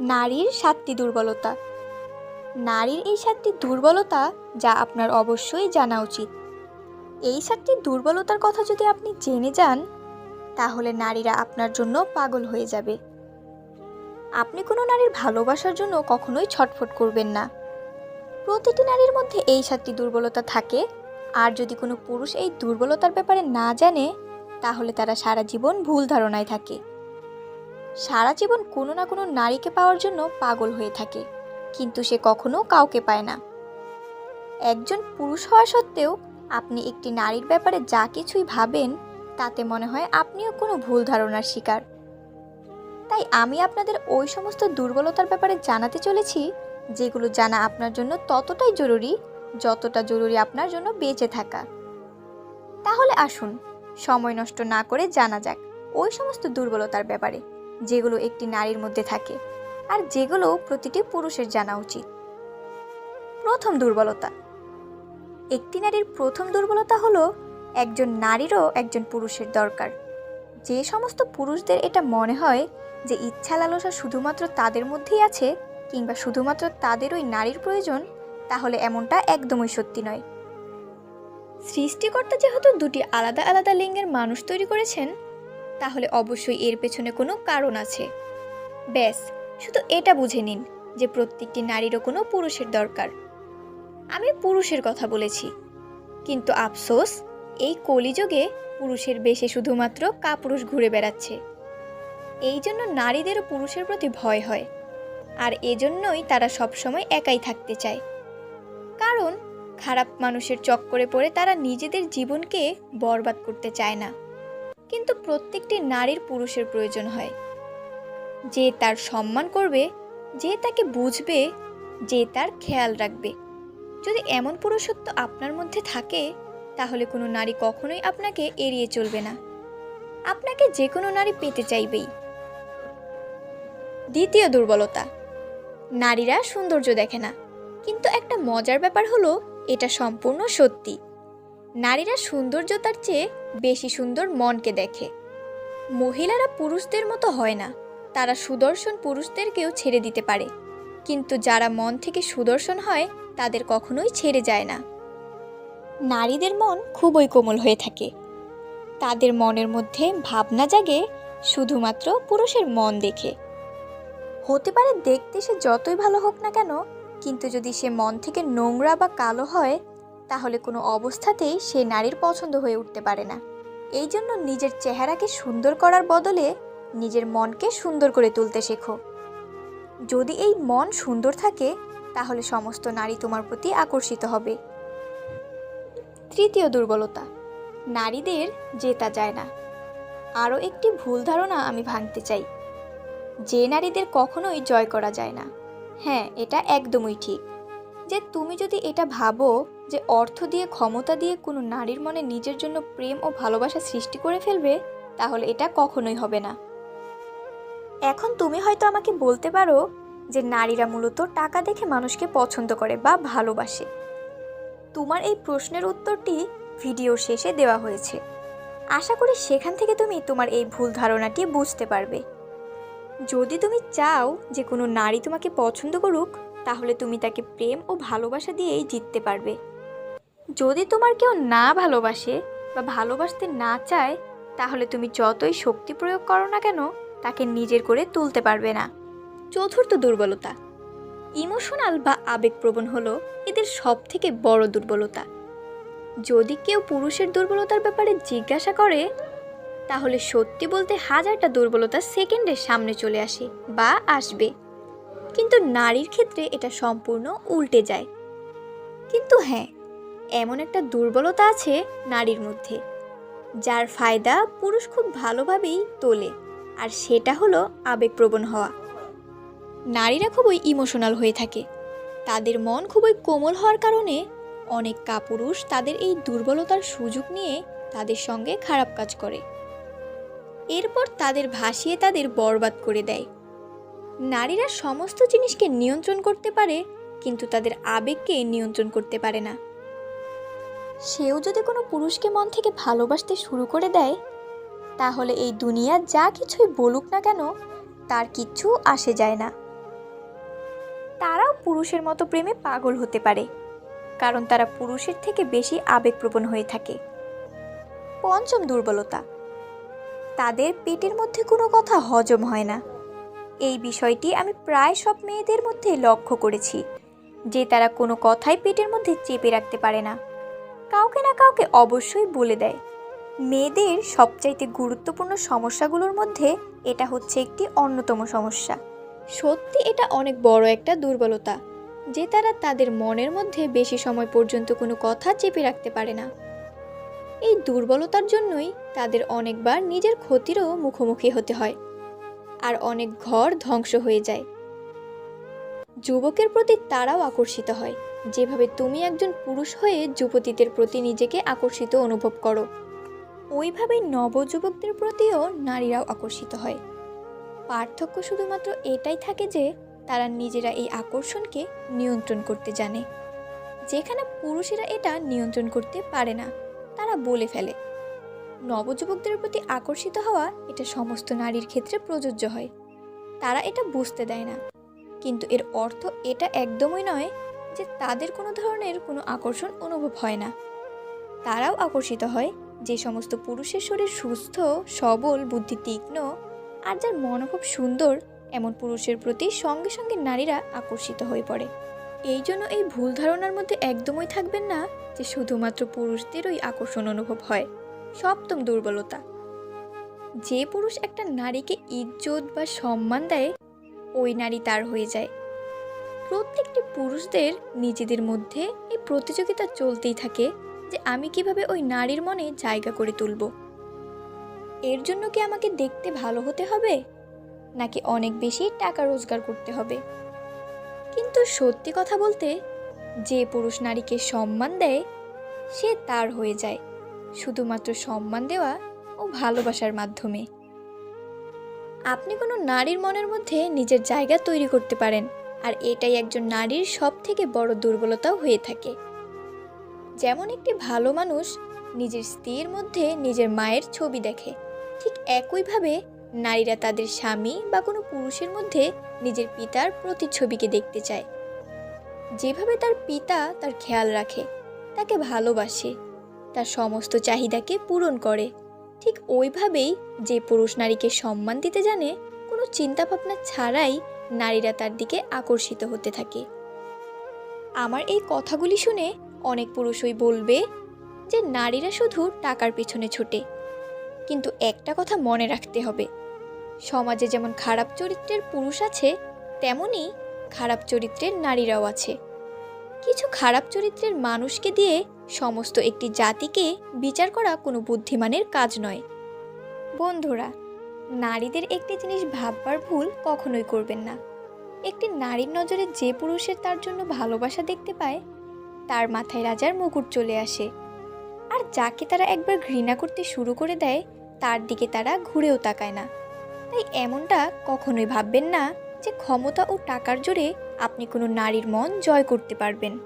নারীর সাতটি দুর্বলতা। নারীর এই সাতটি দুর্বলতা যা আপনার অবশ্যই জানা উচিত। এই সাতটি দুর্বলতার কথা যদি আপনি জেনে যান, তাহলে নারীরা আপনার জন্য পাগল হয়ে যাবে। আপনি কোনো নারীর ভালোবাসার জন্য কখনোই ছটফট করবেন না। প্রতিটি নারীর মধ্যে এই সাতটি দুর্বলতা থাকে। আর যদি কোনো পুরুষ এই দুর্বলতার ব্যাপারে না জানে, তাহলে তারা সারা জীবন ভুল ধারণায় থাকে। সারা জীবন কোনো না কোনো নারীকে পাওয়ার জন্য পাগল হয়ে থাকে, কিন্তু সে কখনো কাউকে পায় না। একজন পুরুষ হওয়া সত্ত্বেও আপনি একটি নারীর ব্যাপারে যা কিছুই ভাবেন, তাতে মনে হয় আপনিও কোনো ভুল ধারণার শিকার। তাই আমি আপনাদের ওই সমস্ত দুর্বলতার ব্যাপারে জানাতে চলেছি, যেগুলো জানা আপনার জন্য ততটাই জরুরি, যতটা জরুরি আপনার জন্য বেঁচে থাকা। তাহলে আসুন, সময় নষ্ট না করে জানা যাক ওই সমস্ত দুর্বলতার ব্যাপারে। যেগুলো একটি নারীর মধ্যে থাকে, আর যেগুলো প্রতিটি পুরুষের জানা উচিত। প্রথম দুর্বলতা। একটি নারীর প্রথম দুর্বলতা হলো একজন নারীরও একজন পুরুষের দরকার। যে সমস্ত পুরুষদের এটা মনে হয় যে ইচ্ছা লালসা শুধুমাত্র তাদের মধ্যেই আছে কিংবা শুধুমাত্র তাদের ওই নারীর প্রয়োজন, তাহলে এমনটা একদমই সত্যি নয়। সৃষ্টিকর্তা যেহেতু দুটি আলাদা আলাদা লিঙ্গের মানুষ তৈরি করেছেন তাহলে অবশ্যই এর পেছনে কোনো কারণ আছে। ব্যাস, শুধু এটা বুঝে নিন যে প্রত্যেকটি নারীরও কোনো পুরুষের দরকার। আমি পুরুষের কথা বলেছি। কিন্তু আফসোস, এই কলিযুগে পুরুষের বেশে শুধুমাত্র কাপুরুষ ঘুরে বেড়াচ্ছে। এই জন্য নারীদেরও পুরুষের প্রতি ভয় হয়। আর এজন্যই তারা সবসময় একাই থাকতে চায়। কারণ, খারাপ মানুষের চক্করে পড়ে তারা নিজেদের জীবনকে বরবাদ করতে চায় না। কিন্তু প্রত্যেকটি নারীর পুরুষের প্রয়োজন হয়। যে তার সম্মান করবে, যে তাকে বুঝবে, যে তার খেয়াল রাখবে। যদি এমন পুরুষত্ব আপনার মধ্যে থাকে, তাহলে কোনো নারী কখনোই আপনাকে এড়িয়ে চলবে না। আপনাকে যে কোনো নারী পেতে চাইবেই। দ্বিতীয় দুর্বলতা, নারীরা সৌন্দর্য দেখে না। কিন্তু একটা মজার ব্যাপার হলো, এটা সম্পূর্ণ সত্যি। নারীরা সৌন্দর্যতার চেয়ে বেশি সুন্দর মনকে দেখে। মহিলারা পুরুষদের মতো হয় না। তারা সুদর্শন পুরুষদেরকেও ছেড়ে দিতে পারে। কিন্তু যারা মন থেকে সুদর্শন হয়, তাদের কখনোই ছেড়ে যায় না। নারীদের মন খুবই কোমল হয়ে থাকে। তাদের মনের মধ্যে ভাবনা জাগে শুধুমাত্র পুরুষের মন দেখে। হতে পারে দেখতে সে যতই ভালো হোক না কেন, কিন্তু যদি সে মন থেকে নোংরা বা কালো হয় তাহলে কোনো অবস্থাতেই সে নারীর পছন্দ হয়ে উঠতে পারে না। এই জন্য নিজের চেহারাকে সুন্দর করার বদলে নিজের মনকে সুন্দর করে তুলতে শেখো। যদি এই মন সুন্দর থাকে, তাহলে সমস্ত নারী তোমার প্রতি আকর্ষিত হবে। তৃতীয় দুর্বলতা, নারীদের জেতা যায় না। আরও একটি ভুল ধারণা আমি ভাঙতে চাই। যে নারীদের কখনোই জয় করা যায় না। হ্যাঁ এটা একদমই ঠিক। যে তুমি যদি এটা ভাবো যে অর্থ দিয়ে, ক্ষমতা দিয়ে কোনো নারীর মনে নিজের জন্য প্রেম ও ভালোবাসা সৃষ্টি করে ফেলবে, তাহলে এটা কখনোই হবে না। এখন তুমি হয়তো আমাকে বলতে পারো যে নারীরা মূলত টাকা দেখে মানুষকে পছন্দ করে বা ভালোবাসে। তোমার এই প্রশ্নের উত্তরটি ভিডিওর শেষে দেওয়া হয়েছে। আশা করি সেখান থেকে তুমি তোমার এই ভুল ধারণাটি বুঝতে পারবে। যদি তুমি চাও যে কোনো নারী তোমাকে পছন্দ করুক, তাহলে তুমি তাকে প্রেম ও ভালোবাসা দিয়েই জিততে পারবে। যদি তোমার কেউ না ভালোবাসে বা ভালোবাসতে না চায়, তাহলে তুমি যতই শক্তি প্রয়োগ করো না কেন, তাকে নিজের করে তুলতে পারবে না। চতুর্থ দুর্বলতা। ইমোশনাল বা আবেগপ্রবণ হলো এদের সব থেকে বড় দুর্বলতা। যদি কেউ পুরুষের দুর্বলতার ব্যাপারে জিজ্ঞাসা করে, তাহলে সত্যি বলতে হাজারটা দুর্বলতা সেকেন্ডের সামনে চলে আসে বা আসবে। কিন্তু নারীর ক্ষেত্রে এটা সম্পূর্ণ উল্টে যায়। কিন্তু হ্যাঁ এমন একটা দুর্বলতা আছে নারীর মধ্যে, যার ফায়দা পুরুষ খুব ভালোভাবেই তোলে, আর সেটা হলো আবেগপ্রবণ হওয়া। নারীরা খুবই ইমোশনাল হয়ে থাকে। তাদের মন খুবই কোমল হওয়ার কারণে অনেক কাপুরুষ তাদের এই দুর্বলতার সুযোগ নিয়ে তাদের সঙ্গে খারাপ কাজ করে। এরপর তাদের ভাসিয়ে তাদের বরবাদ করে দেয়। নারীরা সমস্ত জিনিসকে নিয়ন্ত্রণ করতে পারে, কিন্তু তাদের আবেগকে নিয়ন্ত্রণ করতে পারে না। সেও যদি কোনো পুরুষকে মন থেকে ভালোবাসতে শুরু করে দেয়, তাহলে এই দুনিয়া যা কিছুই বলুক না কেন, তার কিচ্ছু আসে যায় না। তারাও পুরুষের মতো প্রেমে পাগল হতে পারে, কারণ তারা পুরুষের থেকে বেশি আবেগপ্রবণ হয়ে থাকে। পঞ্চম দুর্বলতা, তাদের পেটের মধ্যে কোনো কথা হজম হয় না। এই বিষয়টি আমি প্রায় সব মেয়েদের মধ্যে লক্ষ্য করেছি, যে তারা কোনো কথাই পেটের মধ্যে চেপে রাখতে পারে না। কাউকে না কাউকে অবশ্যই বলে দেয়। মেয়েদের সবচাইতে গুরুত্বপূর্ণ সমস্যাগুলোর মধ্যে এটা হচ্ছে একটি অন্যতম সমস্যা। সত্যি এটা অনেক বড় একটা দুর্বলতা, যে তারা তাদের মনের মধ্যে বেশি সময় পর্যন্ত কোনো কথা চেপে রাখতে পারে না। এই দুর্বলতার জন্যই তাদের অনেকবার নিজের ক্ষতিরও মুখোমুখি হতে হয়, আর অনেক ঘর ধ্বংস হয়ে যায়। যুবকের প্রতি তারাও আকর্ষিত হয়। যেভাবে তুমি একজন পুরুষ হয়ে যুবতীদের প্রতি নিজেকে আকর্ষিত অনুভব করো ওইভাবেই নবযুবকদের প্রতিও নারীরাও আকর্ষিত হয়। পার্থক্য শুধুমাত্র এটাই থাকে যে, তারা নিজেরা এই আকর্ষণকে নিয়ন্ত্রণ করতে জানে। যেখানে পুরুষেরা এটা নিয়ন্ত্রণ করতে পারে না, তারা বলে ফেলে। নবযুবকদের প্রতি আকর্ষিত হওয়া এটা সমস্ত নারীর ক্ষেত্রে প্রযোজ্য হয়। তারা এটা বুঝতে দেয় না। কিন্তু এর অর্থ এটা একদমই নয় যে তাদের কোনো ধরনের কোনো আকর্ষণ অনুভব হয় না। তারাও আকর্ষিত হয় যে সমস্ত পুরুষের শরীর সুস্থ, সবল বুদ্ধি তীক্ষ্ণ আর যার মন খুব সুন্দর, এমন পুরুষের প্রতি সঙ্গে সঙ্গে নারীরা আকর্ষিত হয়ে পড়ে। এই জন্য এই ভুল ধারণার মধ্যে একদমই থাকবেন না যে শুধুমাত্র পুরুষদেরই আকর্ষণ অনুভব হয়। সপ্তম দুর্বলতা। যে পুরুষ একটা নারীকে ইজ্জত বা সম্মান দেয়, ওই নারী তার হয়ে যায়। প্রত্যেকটি পুরুষদের নিজেদের মধ্যে এই প্রতিযোগিতা চলতেই থাকে যে আমি কীভাবে ওই নারীর মনে জায়গা করে তুলব। এর জন্য কি আমাকে দেখতে ভালো হতে হবে? নাকি অনেক বেশি টাকা রোজগার করতে হবে? কিন্তু সত্যি কথা বলতে, যে পুরুষ নারীকে সম্মান দেয়, সে তার হয়ে যায়। শুধুমাত্র সম্মান দেওয়া ও ভালোবাসার মাধ্যমে। আপনি কোনো নারীর মনের মধ্যে নিজের জায়গা তৈরি করতে পারেন। আর এটাই একজন নারীর সব থেকে বড় দুর্বলতাও হয়ে থাকে। যেমন একটি ভালো মানুষ নিজের স্ত্রীর মধ্যে নিজের মায়ের ছবি দেখে, ঠিক একইভাবে নারীরা তাদের স্বামী বা কোনো পুরুষের মধ্যে নিজের পিতার প্রতিচ্ছবিকে দেখতে চায়। যেভাবে তার পিতা তার খেয়াল রাখে, তাকে ভালোবাসে, তার সমস্ত চাহিদাকে পূরণ করে, ঠিক ওইভাবেই যে পুরুষ নারীকে সম্মান দিতে জানে, কোনো চিন্তাভাবনা ছাড়াই নারীরা তার দিকে আকর্ষিত হতে থাকে। আমার এই কথাগুলি শুনে অনেক পুরুষই বলবে যে নারীরা শুধু টাকার পিছনে ছোটে, কিন্তু একটা কথা মনে রাখতে হবে। সমাজে যেমন খারাপ চরিত্রের পুরুষ আছে তেমনই খারাপ চরিত্রের নারীরাও আছে। কিছু খারাপ চরিত্রের মানুষকে দিয়ে সমস্ত একটি জাতিকে বিচার করা কোনো বুদ্ধিমানের কাজ নয়। বন্ধুরা নারীদের একটি জিনিস ভাববার ভুল কখনোই করবেন না। একটি নারীর নজরে যে পুরুষের তার জন্য ভালোবাসা দেখতে পায়, তার মাথায় রাজার মুকুট চলে আসে। আর যাকে তারা একবার ঘৃণা করতে শুরু করে দেয়, তার দিকে তারা ঘুরেও তাকায় না। তাই এমনটা কখনোই ভাববেন না যে ক্ষমতা ও টাকার জোরে আপনি কোনো নারীর মন জয় করতে পারবেন।